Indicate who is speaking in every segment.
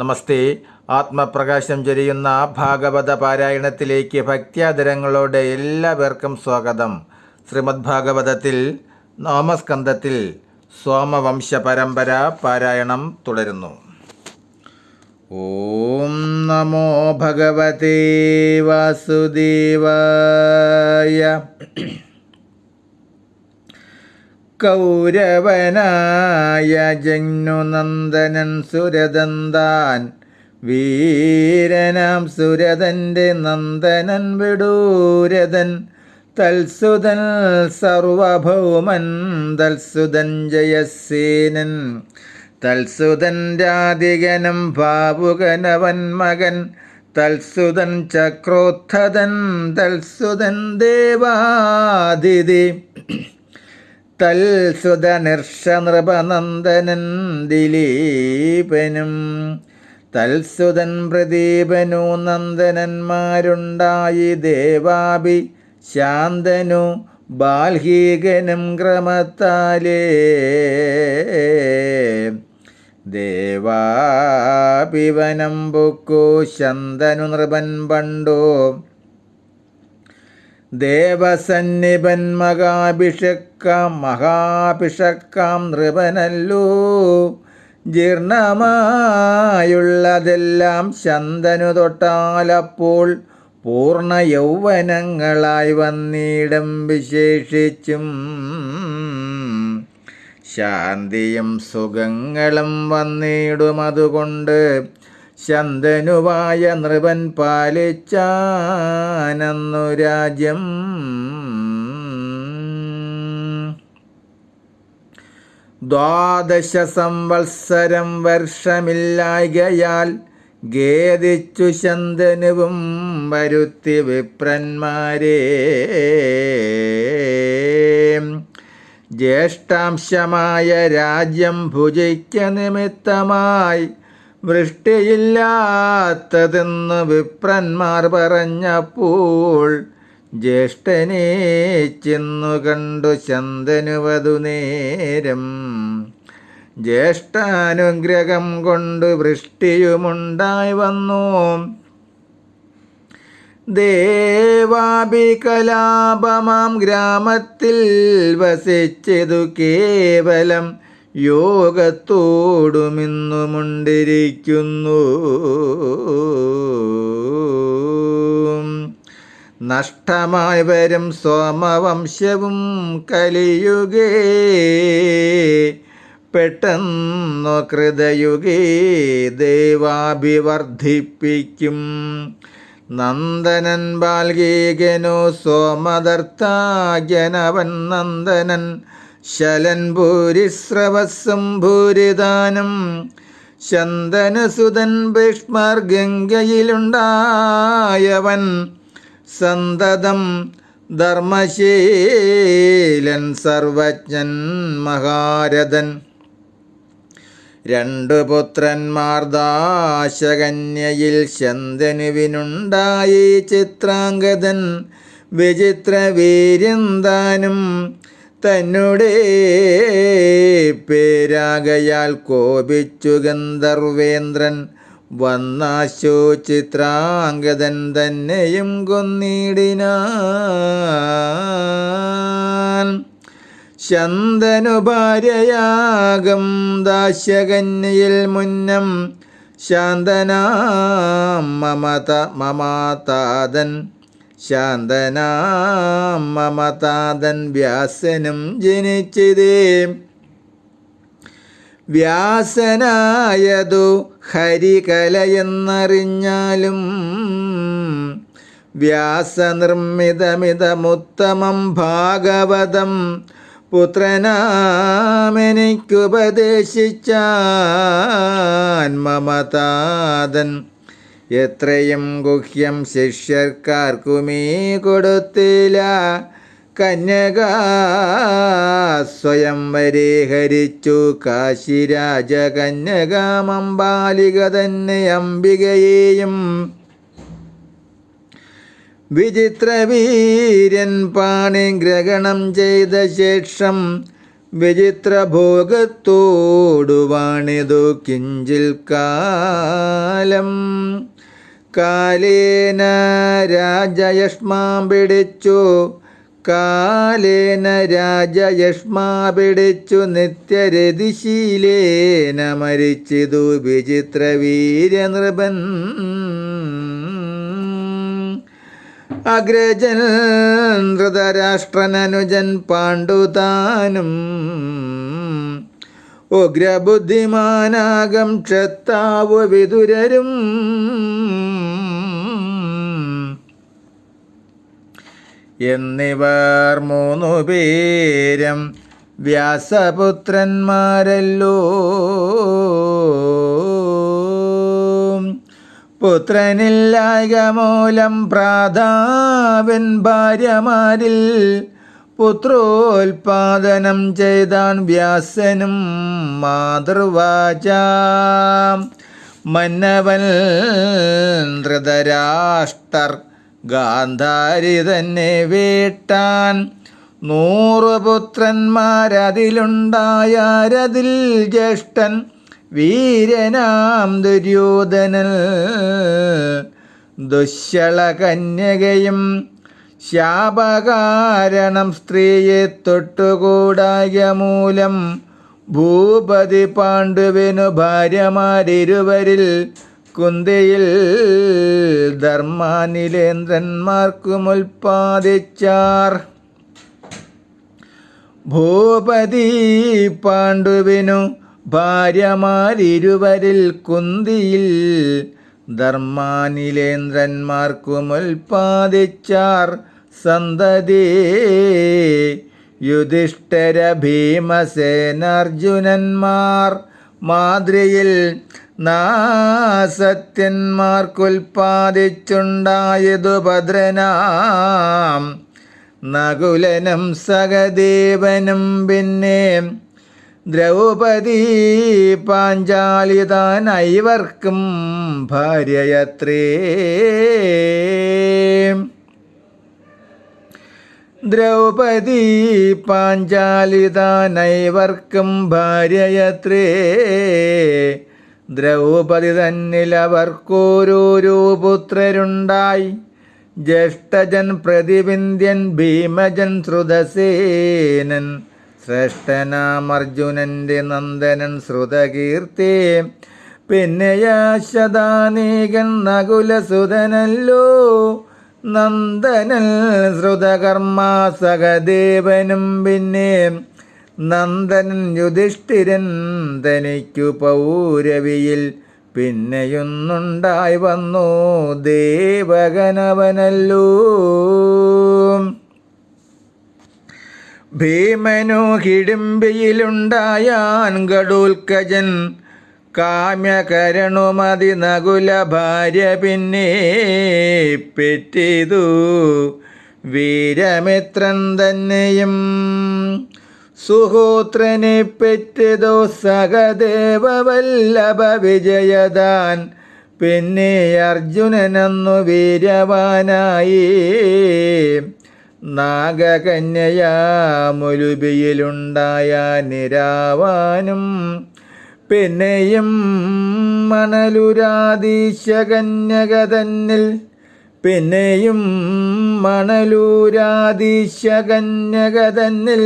Speaker 1: നമസ്തേ. ആത്മപ്രകാശം ചൊരിയുന്ന ഭാഗവത പാരായണത്തിലേക്ക് ഭക്ത്യാദരങ്ങളോടെ എല്ലാവർക്കും സ്വാഗതം. ശ്രീമദ് ഭാഗവതത്തിൽ നാമസ്കന്ധത്തിൽ സോമവംശ പരമ്പര പാരായണം തുടരുന്നു. ഓം നമോ ഭഗവതേ വാസുദേവായ കൗരവനായ ജന്നുനന്ദനൻ സുരതന്താൻ വീരനാം സുരതന്റെ നന്ദനൻ വിടൂരതൻ തൽസുതൻ സർവഭൗമൻ തൽസുതൻ ജയസേനൻ തൽസുതൻ രാധികനം ഭാവുകനവൻ മകൻ തൽസുതൻ ചക്രോത്ഥതൻ തൽസുതൻ ദേവാതിഥി തൽസുതനിർഷനൃപനന്ദനൻ ദിലീപനും. തൽസുതൻ പ്രദീപനു നന്ദനന്മാരുണ്ടായി ദേവാഭി ശാന്തനു ബാൽഹീകനും ക്രമത്താലേ. ദേവാപിവനം പൊക്കു ശന്തനു നൃപൻ പണ്ടോ ദേവസന്നിപൻ മകാഭിഷക്കാം മഹാഭിഷക്കാം നൃപനല്ലോ. ജീർണമായുള്ളതെല്ലാം ശന്തനു തൊട്ടാലപ്പോൾ പൂർണ യൗവനങ്ങളായി വന്നിടം വിശേഷിച്ചും. ശാന്തിയും സുഖങ്ങളും വന്നിടും അതുകൊണ്ട് ശന്തനുവായ നൃപൻ പാലിച്ചാനന്നു രാജ്യം. ദ്വാദശ സംവത്സരം വർഷമില്ലായകയാൽ ഖേദിച്ചു ശന്തനുവും വരുത്തി വിപ്രന്മാരെ. ജ്യേഷ്ഠാംശമായ രാജ്യം ഭുജിക്ക നിമിത്തമായി വൃഷ്ടിയില്ലാത്തതെന്ന് വിപ്രന്മാർ പറഞ്ഞപ്പോൾ ജ്യേഷ്ഠനെ ചെന്നു കണ്ടു ചന്ദനുവതു നേരം. ജ്യേഷ്ഠാനുഗ്രഹം കൊണ്ട് വൃഷ്ടിയുമുണ്ടായി വന്നു. ദേവാഭികലാപമാം ഗ്രാമത്തിൽ വസിച്ചതു കേവലം യോഗത്തോടുമിന്നുമുണ്ടിരിക്കുന്നു. നഷ്ടമായി വരും സോമവംശവും കലിയുഗേ. പെട്ടെന്നു കൃതയുഗേ ദൈവാഭിവർദ്ധിപ്പിക്കും. നന്ദനൻ ബാൽഗീകനോ സോമദർത്താജനവൻ നന്ദനൻ ശലൻ ഭൂരിസ്രവസ്സം ഭൂരിദാനം. ശന്തനസുതൻ ഭീഷ്മർ ഗംഗയിലുണ്ടായവൻ സന്തതം ധർമ്മശീലൻ സർവജ്ഞൻ മഹാരഥൻ. രണ്ടു പുത്രന്മാർ ദാശകന്യയിൽ ശന്തനുവിനുണ്ടായി ചിത്രാംഗതൻ. വിചിത്ര വീര്യന്താനും തന്നുടെ പേരാകയാൽ കോപിച്ചു ഗന്ധർവേന്ദ്രൻ വന്നാശു ചിത്രാംഗതൻ തന്നെയും കൊന്നിടിനാൻ. ശന്തനു ഭാര്യയാകം ദാശകന്യയിൽ മുന്നം ശാന്തനാം മമത മമാതാതൻ ശാന്തനാം മമതാതൻ വ്യാസനും ജനിച്ചതേ. വ്യാസനായതു ഹരികലയെന്നറിഞ്ഞാലും വ്യാസനിർമ്മിതമിതമുത്തമം ഭാഗവതം പുത്രനാമെനിക്കുപദേശിച്ചാൻ മമതാതൻ എത്രയും ഗുഹ്യം ശിഷ്യർക്കാർക്കുമീ കൊടുത്തില്ല കന്യക സ്വയം വരെ ഹരിച്ചു കാശിരാജ കന്യകാമംബാലിക തന്നെ അംബികയെയും വിചിത്രവീര്യൻ പാണി ഗ്രഹണം ചെയ്ത ശേഷം വിചിത്രഭോഗത്തോടുവാണിതു കിഞ്ചിൽ കാലം കാലേന രാജയഷ്മാം പിടിച്ചു. കാലേന രാജയഷ്മാ പിടിച്ചു. നിത്യരതിശീലേന മരിച്ചിതു വിചിത്രവീര്യനൃപൻ. അഗ്രജൻ ധൃതരാഷ്ട്രനനുജൻ പാണ്ഡുതാനും ഉഗ്രബുദ്ധിമാനാകം ക്ഷത്താവു വിതുരരും എന്നിവർ മൂന്നു പേരും വ്യാസപുത്രന്മാരല്ലോ. പുത്രനില്ലായക മൂലം പ്രാതാവൻ ഭാര്യമാരിൽ പുത്രോൽപാദനം ചെയ്താൻ വ്യാസനും മാതൃവാച. മന്നവൻ ധൃതരാഷ്ട്രർ ഗാന്ധാരി തന്നെ വീട്ടാൻ നൂറു പുത്രന്മാരതിലുണ്ടായാരതിൽ ജ്യേഷ്ഠൻ വീരനാം ദുര്യോധനൽ ദുശ്ശള കന്യകയും ശാപകാരണം സ്ത്രീയെ തൊട്ടുകൂടായ മൂലം ഭൂപതി പാണ്ഡുവിനു ഭാര്യമാരിരുവരിൽ കുന്തിയിൽ ധർമാനിലേന്ദ്രന്മാർക്കുമുൽപാദിച്ചാർ ഭൂപതി പാണ്ഡുവിനു ഭാര്യമാരിരുവരിൽ കുന്തിയിൽ ധർമാനിലേന്ദ്രന്മാർക്കുമുൽപാദിച്ചാർ സന്തതി യുധിഷ്ഠര ഭീമസേനാർജുനന്മാർ. മാതൃയിൽ നാസത്യന്മാർക്കുൽപ്പാദിച്ചുണ്ടായതു ഭദ്രനാം. നകുലനും സഹദേവനും പിന്നെ ദ്രൗപദി പാഞ്ചാലിതാൻ ഐവർക്കും ഭാര്യയത്രേ. ദ്രൗപദി പാഞ്ചാലിതാനൈവർക്കും ഭാര്യയത്രേ. ദ്രൗപദി തന്നിലവർക്കോരോരോ പുത്രരുണ്ടായി ജ്യേഷ്ഠജൻ പ്രതിവിന്ധ്യൻ ഭീമജൻ ശ്രുതസേനൻ. ശ്രേഷ്ഠനാം അർജുനന്റെ നന്ദനൻ ശ്രുതകീർത്തി. പിന്നെയാശദാനീകൻ നകുലസുതനല്ലോ. നന്ദനൽ ശ്രുതകർമാസകദേവനും പിന്നെ നന്ദനൻ യുധിഷ്ഠിരൻ തനിക്കു പൗരവിയിൽ പിന്നെയൊന്നുണ്ടായി വന്നു. ദേവകനവനല്ലൂ. ഭീമനു കിടുമ്പിയിലുണ്ടായാൻ ഗഡൂൽക്കജൻ കാമ്യകരണുമതി നകുല ഭാര്യ പിന്നെ പെറ്റിതു. വീരമിത്രൻ തന്നെയും സുഹോത്രനെ പെറ്റതോ സഹദേവ വല്ലഭ വിജയദാൻ. പിന്നെ അർജുനനെന്നു വീരവാനായി നാഗകന്യയാമുലുബിയിലുണ്ടായ നിരാവാനും. പിന്നെയും മണലുരാധീശകന്യക തന്നിൽ പിന്നെയും മണലൂരാധീശകന്യക തന്നിൽ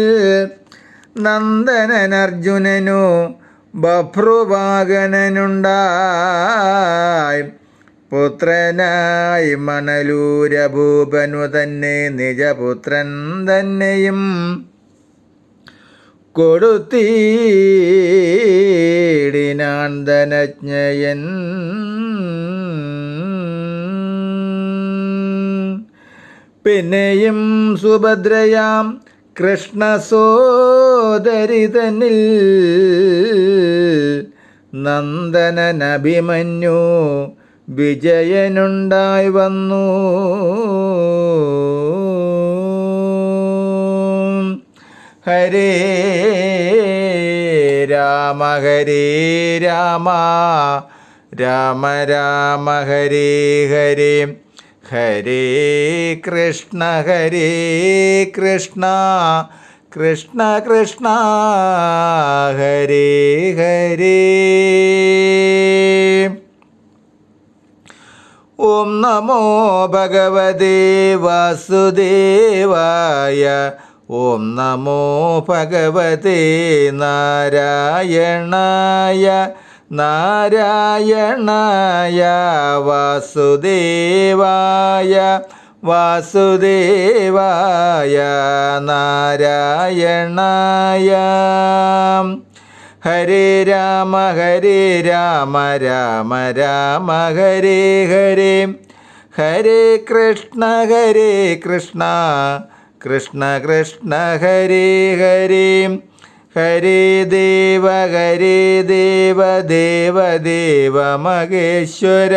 Speaker 1: നന്ദനനർജുനനു ബഭ്രുവാഗനുണ്ടായി പുത്രനായി മണലൂരഭൂപനു തന്നെ നിജപുത്രൻ തന്നെയും കൊടുത്തീടിനാൻ ധനജ്ഞയൻ പിന്നെയും സുഭദ്രയാം കൃഷ്ണ സോദരി തന്നിൽ നന്ദനനഭിമന്യു വിജയനുണ്ടായി വന്നു. ഹരേ രാമ ഹരേ രാമ രാമ രാമ ഹരേ ഹരേ ഹരേ കൃഷ്ണ ഹരേ കൃഷ്ണ. കൃഷ്ണ കൃഷ്ണ ഹരേ ഹരേ. ഓം നമോ ഭഗവതേ വാസുദേവായ ഓം നമോ ഭഗവതേ നാരായണായ നാരായണായ വാസുദേവായ. വാസുദേവായ നാരായണായ. ഹരേ രാമ ഹരേ രാമ രാമ രാമ ഹരേ ഹരേ. ഹരേ കൃഷ്ണ ഹരേ കൃഷ്ണ. കൃഷ്ണ കൃഷ്ണ ഹരേ ഹരേ. ഹരേ ദേവ ഹരേ ദേവ ദേവ ദേവ മഹേശ്വര.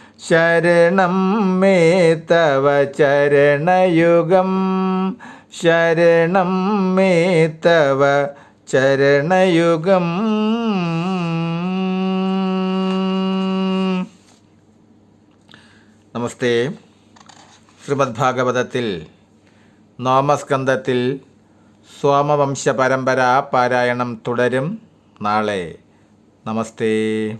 Speaker 1: ശരണം മേ തവ ചരണയുഗം. ശരണം മേ തവ ചരണയുഗം. നമസ്തേ. ശ്രീമദ് ഭാഗവതത്തിൽ നോമസ്കന്ധത്തിൽ സോമവംശ പരമ്പര പാരായണം തുടരും നാളെ. നമസ്തേ.